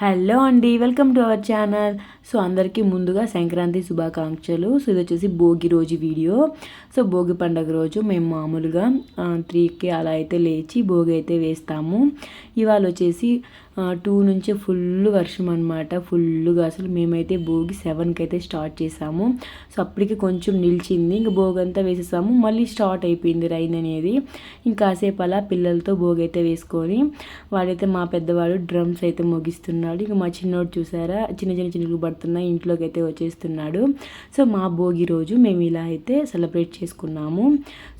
Hello అండి welcome to our channel. So అందరికీ ముందుగా సంక్రాంతి శుభాకాంక్షలు. సో ఇది వచ్చేసి భోగి రోజు వీడియో. సో భోగి పండగ రోజు మేము మామూలుగా త్రీకి అలా అయితే లేచి భోగి అయితే వేస్తాము. ఇవాళ వచ్చేసి టూ నుంచి ఫుల్ వర్షం అనమాట ఫుల్గా అసలు మేమైతే భోగి సెవెన్కి అయితే స్టార్ట్ చేసాము. సో అప్పటికి కొంచెం నిలిచింది. ఇంకా భోగి అంతా వేసేసాము. మళ్ళీ స్టార్ట్ అయిపోయింది రైన్ అనేది. ఇంకాసేపు అలా పిల్లలతో భోగి అయితే వేసుకొని వాడైతే మా పెద్దవాడు డ్రమ్స్ అయితే ముగిస్తున్నాడు. ఇంకా మా చిన్నోడు చూసారా? చిన్న చిన్న చిన్నలు పడుతున్నాయి. ఇంట్లోకి అయితే వచ్చేస్తున్నాడు. సో మా భోగి రోజు మేము ఇలా అయితే సెలబ్రేట్ చేసుకున్నాము.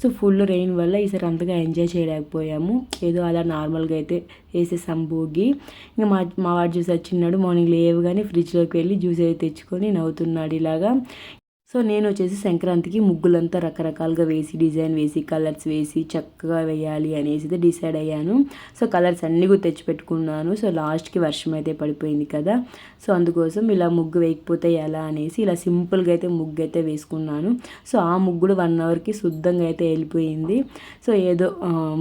సో ఫుల్ రెయిన్ వల్ల ఈసారి అంతగా ఎంజాయ్ చేయలేకపోయాము. ఏదో అలా నార్మల్గా అయితే వేసేసాం భోగి ఇంకా మా మా వాడు చూసి వచ్చినాడు మార్నింగ్ లేవగానే ఫ్రిడ్జ్లోకి వెళ్ళి జ్యూస్ అయితే తెచ్చుకొని నవ్వుతున్నాడు ఇలాగా. సో నేను వచ్చేసి సంక్రాంతికి ముగ్గులంతా రకరకాలుగా వేసి డిజైన్ వేసి కలర్స్ వేసి చక్కగా వేయాలి అనేసి డిసైడ్ అయ్యాను. సో కలర్స్ అన్నీ కూడా తెచ్చిపెట్టుకున్నాను సో లాస్ట్కి వర్షం అయితే పడిపోయింది కదా. సో అందుకోసం ఇలా ముగ్గు వేయకపోతే ఎలా అనేసి ఇలా సింపుల్గా అయితే ముగ్గు అయితే వేసుకున్నాను. సో ఆ ముగ్గుడు వన్ అవర్కి శుద్ధంగా అయితే వెళ్ళిపోయింది. సో ఏదో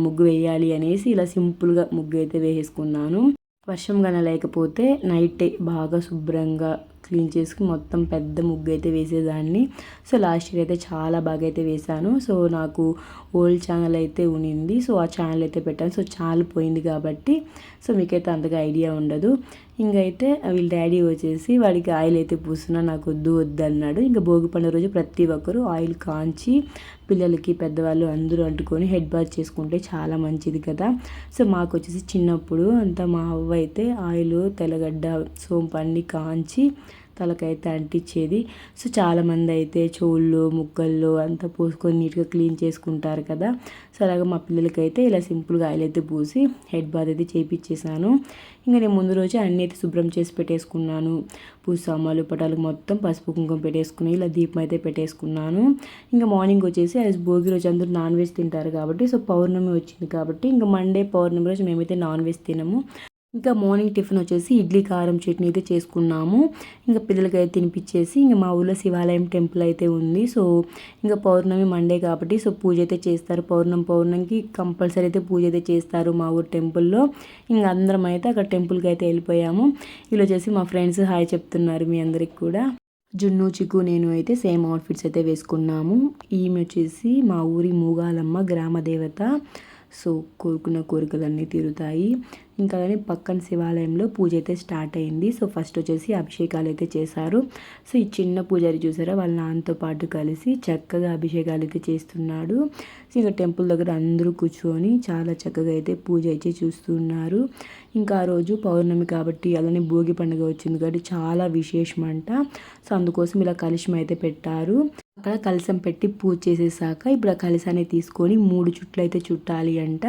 ముగ్గు వేయాలి అనేసి ఇలా సింపుల్గా ముగ్గు అయితే వేసుకున్నాను. వర్షం కనలేకపోతే లేకపోతే నైట్ బాగా శుభ్రంగా క్లీన్ చేసుకుని మొత్తం పెద్ద ముగ్గు అయితే వేసేదాన్ని. సో లాస్ట్ ఇయర్ అయితే చాలా బాగా అయితే వేశాను సో నాకు ఓల్డ్ ఛానల్ అయితే ఉనింది. సో ఆ ఛానల్ అయితే పెట్టాను. సో చాలా పోయింది కాబట్టి. సో మీకైతే అంతగా ఐడియా ఉండదు. ఇంకైతే వీళ్ళ డాడీ వచ్చేసి వాడికి ఆయిల్ అయితే పూస్తున్నా నాకు వద్దు వద్దు అన్నాడు. ఇంకా భోగి పండుగ రోజు ప్రతి ఒక్కరూ ఆయిల్ కాంచి పిల్లలకి పెద్దవాళ్ళు అందరూ అంటుకొని హెడ్ బాత్ చేసుకుంటే చాలా మంచిది కదా. సో మాకు వచ్చేసి చిన్నప్పుడు అంతా మా అవ్వ అయితే ఆయిల్ తెల్లగడ్డ సోంపు అన్ని కాంచి తలకైతే అంటించేది సో చాలామంది అయితే చెవుల్లో ముక్కల్లో అంతా పోసుకొని నీట్గా క్లీన్ చేసుకుంటారు కదా. సో అలాగే మా పిల్లలకైతే ఇలా సింపుల్గా ఆయిల్ అయితే పూసి హెడ్ బాత్ అయితే చేయించేసాను ఇంకా నేను ముందు రోజు అన్నీ అయితే శుభ్రం చేసి పెట్టేసుకున్నాను. పూజ సామాన్లు పటాలు మొత్తం పసుపు కుంకుమ పెట్టేసుకుని ఇలా దీపం అయితే పెట్టేసుకున్నాను. ఇంకా మార్నింగ్ వచ్చేసి అది భోగి రోజు అందరూ నాన్ వెజ్ తింటారు కాబట్టి సో పౌర్ణమి వచ్చింది కాబట్టి ఇంకా మండే పౌర్ణమి రోజు మేమైతే నాన్ వెజ్ తినము. ఇంకా మార్నింగ్ టిఫిన్ వచ్చేసి ఇడ్లీ కారం చట్నీ అయితే చేసుకున్నాము. ఇంకా పిల్లలకి అయితే తినిపించేసి ఇంకా మా ఊళ్ళో శివాలయం టెంపుల్ అయితే ఉంది. సో ఇంకా పౌర్ణమి మండే కాబట్టి సో పూజ అయితే చేస్తారు. పౌర్ణమి పౌర్ణమికి కంపల్సరీ అయితే పూజ అయితే చేస్తారు మా ఊరు టెంపుల్లో. ఇంకా అందరం అయితే అక్కడ టెంపుల్కి అయితే వెళ్ళిపోయాము. ఇలా వచ్చేసి మా ఫ్రెండ్స్ హాయ్ చెప్తున్నారు మీ అందరికి కూడా. జున్ను చిక్కు నేను అయితే సేమ్ అవుట్ఫిట్స్ అయితే వేసుకున్నాము. ఈమె వచ్చేసి మా ఊరి మూగాలమ్మ గ్రామ దేవత. సో కోరుకున్న కోరికలన్నీ తీరుతాయి. ఇంకా అలానే పక్కన శివాలయంలో పూజ అయితే స్టార్ట్ అయింది. సో ఫస్ట్ వచ్చేసి అభిషేకాలు అయితే చేశారు. సో ఈ చిన్న పూజారి చూసారా వాళ్ళ నాన్నతో పాటు కలిసి చక్కగా అభిషేకాలు అయితే చేస్తున్నాడు. సో ఇంకా టెంపుల్ దగ్గర అందరూ కూర్చొని చాలా చక్కగా అయితే పూజ అయితే చూస్తున్నారు ఇంకా ఆ రోజు పౌర్ణమి కాబట్టి అలానే భోగి పండుగ వచ్చింది కాబట్టి చాలా విశేషం అంట సో అందుకోసం ఇలా కలిషం అయితే పెట్టారు. అక్కడ కలసం పెట్టి పూజ చేసేసాక ఇప్పుడు ఆ కలసాన్ని తీసుకొని మూడు చుట్లు అయితే చుట్టాలి అంట.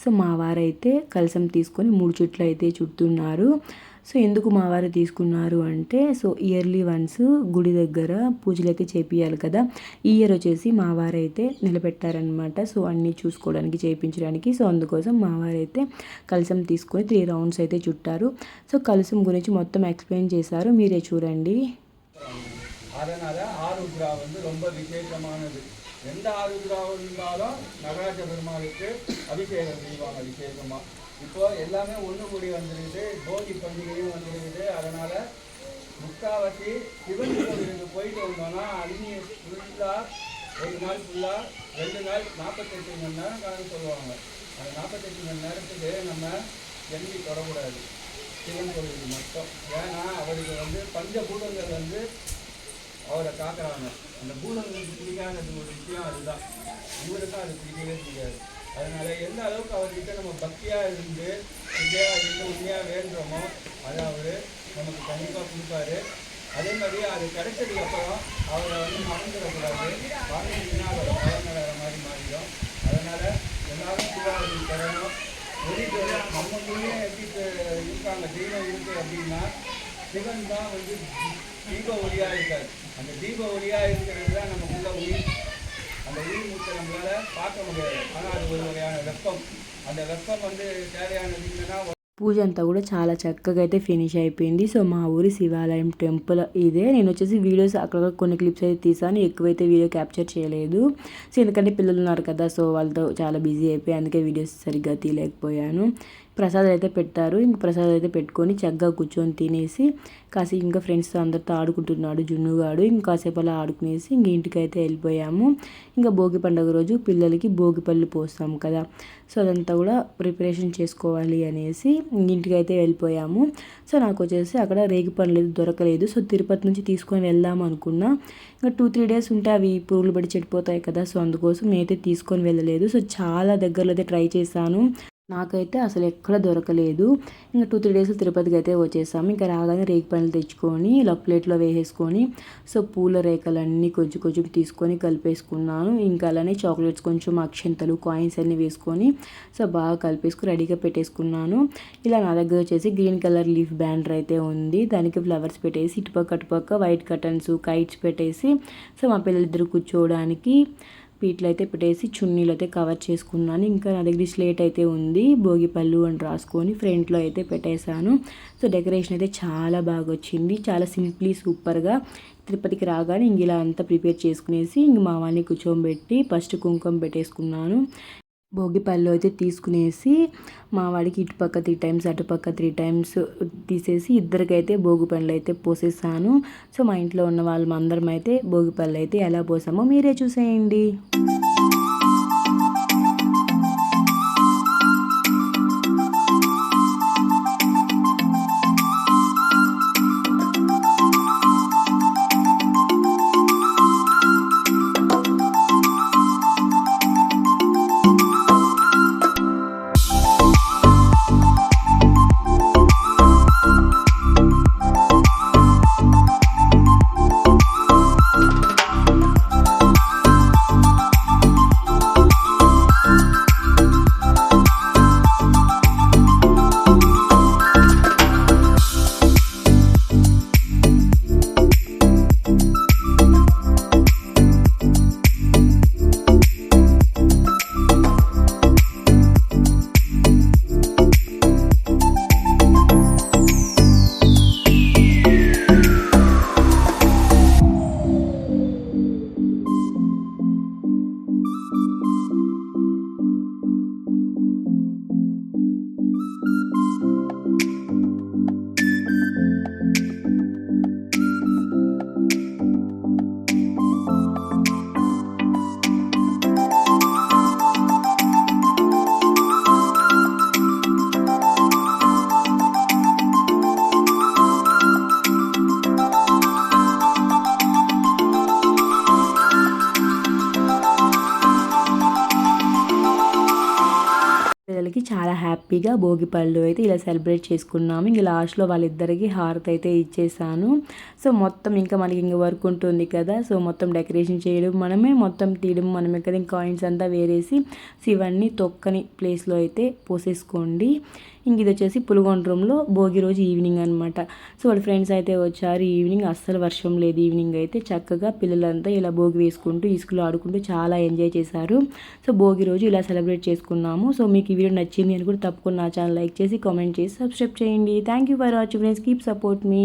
సో మా వారైతే కలసం తీసుకొని మూడు చుట్లు అయితే చుడుతున్నారు. సో ఎందుకు మా వారు తీసుకున్నారు అంటే సో ఇయర్లీ వన్స్ గుడి దగ్గర పూజలు అయితే చేపియాలి కదా. ఈ ఇయర్ వచ్చేసి మా వారైతే నిలబెట్టారనమాట సో అన్నీ చూసుకోవడానికి చేయించడానికి సో అందుకోసం మా వారైతే కలసం తీసుకొని త్రీ రౌండ్స్ అయితే చుట్టారు. సో కలసం గురించి మొత్తం ఎక్స్ప్లెయిన్ చేశారు. మీరే చూడండి. அதனால் ஆருத்ரா வந்து ரொம்ப விசேஷமானது. எந்த ஆருத்ரா இருந்தாலும் நடராஜ பெருமாளுக்கு அபிஷேகம் செய்வாங்க விசேஷமாக இப்போ எல்லாமே ஒன்று கூடி வந்துருக்குது போகி பண்டிகையும் வந்துருக்குது. அதனால் முக்காவாசி சிவன் கோவிலுக்கு போயிட்டு வந்தோம்னா அக்னி ஃபுல்லாக ஒரு நாள் ஃபுல்லாக ரெண்டு நாள் நாற்பத்தெட்டு மணி நேரம் காலம் சொல்லுவாங்க. அந்த நாற்பத்தெட்டு மணி நேரத்துக்கு நம்ம எண்ணி தொடக்கூடாது. சிவன் கோவிலுக்கு மட்டும். ஏன்னா அவருக்கு வந்து பஞ்சபூதங்கள் வந்து அவரை காக்குறாங்க. அந்த பூதங்களுக்கு பிடிக்காத ஒரு விஷயம் அதுதான். இவருக்கும் அது பிடிக்கவே பிடிக்காது. அதனால எந்த அளவுக்கு அவர்கிட்ட நம்ம பக்தியாக இருந்து உண்மையாக இருந்து உண்மையாக வேண்டுறோமோ அதை அவர் நமக்கு கண்டிப்பாக கொடுப்பாரு. அதே மாதிரி அது கிடைச்சதுக்கு அப்புறம் அவரை வந்து மறந்துடக்கூடாது. வாழ்ந்தீங்கன்னா அதோட பலன் வேறு மாதிரி மாறிடும். அதனால் எல்லாரும் சிவாஜி தரணும் ஒரு நம்ம எப்படி இருக்காங்க தெய்வம் இருக்குது அப்படின்னா சிவன் தான் வந்து தீப ஒளியாக இருக்காது அந்த தீப ஒளியாக இருக்கிறது தான் நமக்குள்ள உயிர் அந்த உயிர் மூச்சை நம்மளால் பார்க்க முடியாது ஆனால் அது ஒரு வகையான வெப்பம் அந்த வெப்பம் வந்து தேவையானது என்னன்னா పూజ అంతా కూడా చాలా చక్కగా అయితే ఫినిష్ అయిపోయింది సో మా ఊరి శివాలయం టెంపుల్ ఇదే నేను వచ్చేసి వీడియోస్ అక్కడ కొన్ని క్లిప్స్ అయితే తీసాను ఎక్కువైతే వీడియో క్యాప్చర్ చేయలేదు సో ఎందుకంటే పిల్లలు ఉన్నారు కదా సో వాళ్ళతో చాలా బిజీ అయిపోయి అందుకే వీడియోస్ సరిగ్గా తీయలేకపోయాను ప్రసాదాలు అయితే పెట్టారు. ఇంక ప్రసాదాలు అయితే పెట్టుకొని చక్కగా కూర్చొని తినేసి కాసి ఇంకా ఫ్రెండ్స్తో అందరితో ఆడుకుంటున్నాడు జున్నుగాడు ఇంకా అలా ఆడుకునేసి ఇంక ఇంటికి అయితే వెళ్ళిపోయాము. ఇంకా భోగి పండుగ రోజు పిల్లలకి భోగి పళ్ళు పోస్తాం కదా. సో అదంతా కూడా ప్రిపరేషన్ చేసుకోవాలి అనేసి ఇంటికి అయితే వెళ్ళిపోయాము. సో నాకు వచ్చేసి అక్కడ రేగి పండ్లు అయితే దొరకలేదు. సో తిరుపతి నుంచి తీసుకొని వెళ్దాం అనుకున్నా. ఇంకా టూ త్రీ డేస్ ఉంటే అవి పురుగులు పడి చెడిపోతాయి కదా. సో అందుకోసం నేనైతే తీసుకొని వెళ్ళలేదు. సో చాలా దగ్గరలో అయితే ట్రై చేశాను. నాకైతే అసలు ఎక్కడ దొరకలేదు. ఇంకా టూ త్రీ డేస్ తిరుపతికి అయితే వచ్చేసాము. ఇంకా రాగానే రేగి పండ్లు తెచ్చుకొని ఇలా ప్లేట్లో వేసేసుకొని సో పూల రేఖలన్నీ కొంచెం కొంచెం తీసుకొని కలిపేసుకున్నాను. ఇంకా అలానే చాక్లెట్స్ కొంచెం అక్షంతలు కాయిన్స్ అన్నీ వేసుకొని సో బాగా కలిపేసుకుని రెడీగా పెట్టేసుకున్నాను. ఇలా నా దగ్గర వచ్చేసి గ్రీన్ కలర్ లీఫ్ బ్యాండర్ అయితే ఉంది. దానికి ఫ్లవర్స్ పెట్టేసి ఇటుపక్క అటుపక్క వైట్ కటన్స్ కైట్స్ పెట్టేసి సో మా పిల్లలిద్దరు కూర్చోవడానికి పీట్లు అయితే పెట్టేసి చున్నీలు అయితే కవర్ చేసుకున్నాను. ఇంకా నా దగ్గర స్లేట్ అయితే ఉంది. భోగి పళ్ళు అని రాసుకొని ఫ్రంట్లో అయితే పెట్టేశాను. సో డెకరేషన్ అయితే చాలా బాగా వచ్చింది. చాలా సింప్లీ సూపర్గా తిరుపతికి రాగానే ఇంక ఇలా అంతా ప్రిపేర్ చేసుకునేసి ఇంక మా వాళ్ళని కూర్చోబెట్టి ఫస్ట్ కుంకుమ పెట్టేసుకున్నాను. భోగి పళ్ళు అయితే తీసుకునేసి మా వాడికి ఇటుపక్క త్రీ టైమ్స్ అటుపక్క త్రీ టైమ్స్ తీసేసి ఇద్దరికైతే భోగి పళ్ళు అయితే పోసేసాను. సో మా ఇంట్లో ఉన్న వాళ్ళం అందరం అయితే భోగి పళ్ళు అయితే ఎలా పోసామో మీరే చూసేయండి. హ్యాపీగా భోగి పళ్ళు అయితే ఇలా సెలబ్రేట్ చేసుకున్నాము. ఇంక లాస్ట్లో వాళ్ళిద్దరికి హారతి అయితే ఇచ్చేసాను. సో మొత్తం ఇంకా మనకి ఇంక వర్క్ ఉంటుంది కదా. సో మొత్తం డెకరేషన్ చేయడం మనమే మొత్తం తీయడం మనమే కదా. ఇంకా కాయిన్స్ అంతా వేరేసి సో ఇవన్నీ తొక్కని ప్లేస్లో అయితే పోసేసుకోండి. ఇంక ఇది వచ్చేసి పులుగొండ్రంలో భోగి రోజు ఈవినింగ్ అనమాట సో వాళ్ళ ఫ్రెండ్స్ అయితే వచ్చారు ఈవినింగ్ అస్సలు వర్షం లేదు ఈవినింగ్ అయితే చక్కగా పిల్లలంతా ఇలా భోగి వేసుకుంటూ ఇసుకలో ఆడుకుంటూ చాలా ఎంజాయ్ చేశారు. సో భోగి రోజు ఇలా సెలబ్రేట్ చేసుకున్నాము. సో మీకు ఈ వీడియో నచ్చింది అని కూడా తప్పకుండా నా ఛానల్ లైక్ చేసి కామెంట్ చేసి సబ్స్క్రైబ్ చేయండి. Thank you for watching friends. Keep support me.